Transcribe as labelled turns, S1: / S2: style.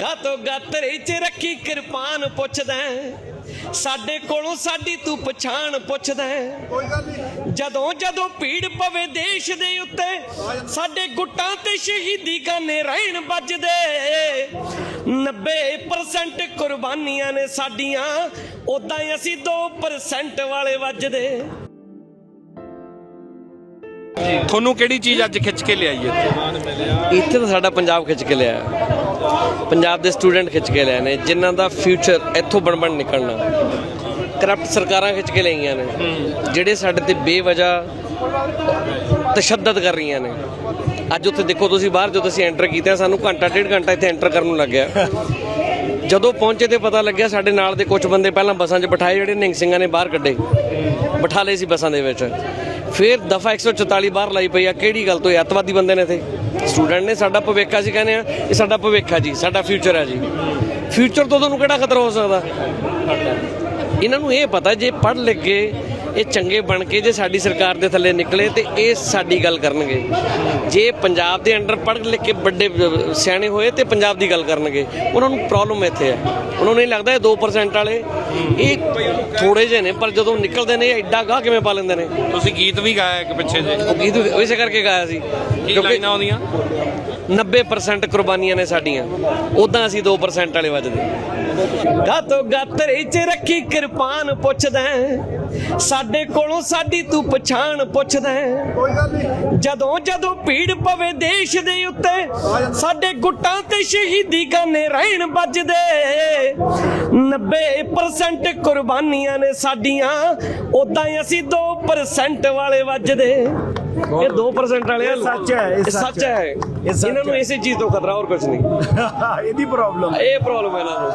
S1: ਗਾਤੋ ਗਾਤਰੇ ਚ ਰੱਖੀ ਕਿਰਪਾਨ ਪੁੱਛਦਾ ਹੈ। ਸਾਡੇ ਕੋਲੋਂ ਸਾਡੀ ਤੂੰ ਪਛਾਣ ਪੁੱਛਦਾ ਹੈ।
S2: ਕੋਈ ਗੱਲ ਨਹੀਂ।
S1: ਜਦੋਂ ਜਦੋਂ ਭੀੜ ਪਵੇ ਦੇਸ਼ ਦੇ ਉੱਤੇ ਸਾਡੇ ਗੁੱਟਾਂ ਤੇ ਸ਼ਹੀਦੀ ਗਾਨੇ ਰਹਿਣ ਵੱਜਦੇ। 90% ਕੁਰਬਾਨੀਆਂ ਨੇ ਸਾਡੀਆਂ ਉਦਾਂ ਹੀ ਅਸੀਂ 2% ਵਾਲੇ ਵੱਜਦੇ।
S3: ਤੁਹਾਨੂੰ ਕਿਹੜੀ ਚੀਜ਼ ਅੱਜ ਖਿੱਚ ਕੇ ਲਿਆਈ ਹੈ?
S1: ਇੱਥੇ ਤਾਂ ਸਾਡਾ ਪੰਜਾਬ ਖਿੱਚ ਕੇ ਲਿਆ। ਪੰਜਾਬ ਦੇ ਸਟੂਡੈਂਟ ਖਿੱਚ ਕੇ ਲਏ ਨੇ, ਜਿਨ੍ਹਾਂ ਦਾ ਫਿਊਚਰ ਇੱਥੋਂ ਬਣ ਬਣ ਨਿਕਲਣਾ। ਕਰਪਟ ਸਰਕਾਰਾਂ ਖਿੱਚ ਕੇ ਲਈਆਂ ਨੇ, ਜਿਹੜੇ ਸਾਡੇ ਤੇ ਬੇਵਜਾ ਤਸ਼ੱਦਦ ਕਰ ਰਹੀਆਂ ਨੇ। ਅੱਜ ਉੱਥੇ ਦੇਖੋ ਤੁਸੀਂ, ਬਾਹਰ ਜਦੋਂ ਅਸੀਂ ਐਂਟਰ ਕੀਤਾ ਸਾਨੂੰ ਘੰਟਾ, ਡੇਢ ਘੰਟਾ ਇੱਥੇ ਐਂਟਰ ਕਰਨ ਨੂੰ ਲੱਗਿਆ ਜਦੋਂ ਪਹੁੰਚੇ ਤੇ ਪਤਾ ਲੱਗਿਆ, ਸਾਡੇ ਨਾਲ ਦੇ ਕੁਝ ਬੰਦੇ ਪਹਿਲਾਂ ਬੱਸਾਂ 'ਚ ਬਿਠਾਏ, ਜਿਹੜੇ ਨਿੰਗ ਸਿੰਘਾਂ ਨੇ ਬਾਹਰ ਕੱਢੇ। ਬਿਠਾ ਲਏ ਸੀ ਬੱਸਾਂ ਦੇ ਵਿੱਚ। ਫਿਰ ਦਫਾ 144 ਬਾਹਰ ਲਾਈ ਪਈ ਆ। ਕਿਹੜੀ ਗੱਲ ਤੋਂ ਇਹ ਅੱਤਵਾਦੀ ਬੰਦੇ ਨੇ ਇੱਥੇ? ਸਟੂਡੈਂਟ ਨੇ, ਸਾਡਾ ਭਵਿੱਖ ਅਸੀਂ ਕਹਿੰਦੇ ਆ। ਇਹ ਸਾਡਾ ਭਵਿੱਖ ਆ ਜੀ, ਸਾਡਾ ਫਿਊਚਰ ਹੈ ਜੀ। ਫਿਊਚਰ ਤੋਂ ਤੁਹਾਨੂੰ ਕਿਹੜਾ ਖਤਰਾ ਹੋ ਸਕਦਾ? ਇਹਨਾਂ ਨੂੰ ਇਹ ਪਤਾ, ਜੇ ਪੜ੍ਹ ਲਿਖ ਕੇ ਇਹ ਚੰਗੇ ਬਣ ਕੇ ਜੇ ਸਾਡੀ ਸਰਕਾਰ ਦੇ ਥੱਲੇ ਨਿਕਲੇ ਤੇ ਇਹ ਸਾਡੀ ਗੱਲ ਕਰਨਗੇ। ਜੇ ਪੰਜਾਬ ਦੇ ਅੰਡਰ ਪੜ੍ਹ ਲਿਖ ਕੇ ਵੱਡੇ ਸਿਆਣੇ ਹੋਏ ਤੇ ਪੰਜਾਬ ਦੀ ਗੱਲ ਕਰਨਗੇ। ਉਹਨਾਂ ਨੂੰ ਪ੍ਰੋਬਲਮ ਇੱਥੇ ਹੈ ਉਹਨਾਂ ਨੂੰ ਇਹ ਲੱਗਦਾ ਇਹ 2% ਵਾਲੇ ਇਹ ਥੋੜੇ ਜਿਹੇ ਨੇ ਪਰ ਜਦੋਂ ਨਿਕਲਦੇ ਨੇ ਐਡਾ ਗਾਹ ਕਿਵੇਂ ਪਾ ਲੈਂਦੇ ਨੇ?
S3: ਤੁਸੀਂ ਗੀਤ ਵੀ ਗਾਇਆ ਇੱਕ ਪਿੱਛੇ ਜੇ।
S1: ਉਹ ਗੀਤ ਇਸੇ ਕਰਕੇ ਗਾਇਆ ਸੀ
S3: ਕੀ ਲਾਈਨਾਂ ਆਉਂਦੀਆਂ?
S1: 90% ਕੁਰਬਾਨੀਆਂ ਨੇ ਸਾਡੀਆਂ। ਉਦਾਂ ਅਸੀਂ 2% ਵਾਲੇ ਵੱਜਦੇ। ਗਾਤੋ ਗਾਤਰੇ ਚ ਰੱਖੀ ਕਿਰਪਾਨ ਪੁੱਛਦਾ। ਸਾਡੇ ਕੋਲੋਂ ਸਾਡੀ ਤੂੰ ਪਛਾਣ ਪੁੱਛਦਾ ਜਦੋਂ ਜਦੋਂ ਭੀੜ ਪਵੇ ਦੇਸ਼ ਦੇ ਉੱਤੇ ਸਾਡੇ ਗੁੱਟਾਂ ਤੇ ਸ਼ਹੀਦੀ ਗਾਨੇ ਰਹਿਣ ਵੱਜਦੇ। 90% ਕੁਰਬਾਨੀਆਂ ਨੇ ਸਾਡੀਆਂ। ਉਦਾਂ ਹੀ ਅਸੀਂ 2% ਵਾਲੇ ਵੱਜਦੇ। ਇਹ 2% ਵਾਲੇ।
S2: ਇਹ ਸੱਚ ਹੈ, ਇਹ ਸੱਚ
S1: ਹੈ। ਇਹਨਾਂ ਨੂੰ। ਇਸੇ ਚੀਜ਼ ਤੋਂ ਖਤਰਾ ਹੋਰ ਕੁਝ ਨਹੀਂ।
S2: ਇਹਦੀ ਪ੍ਰੋਬਲਮ
S1: ਇਹ ਪ੍ਰੋਬਲਮ ਹੈ ਇਹਨਾਂ ਨੂੰ।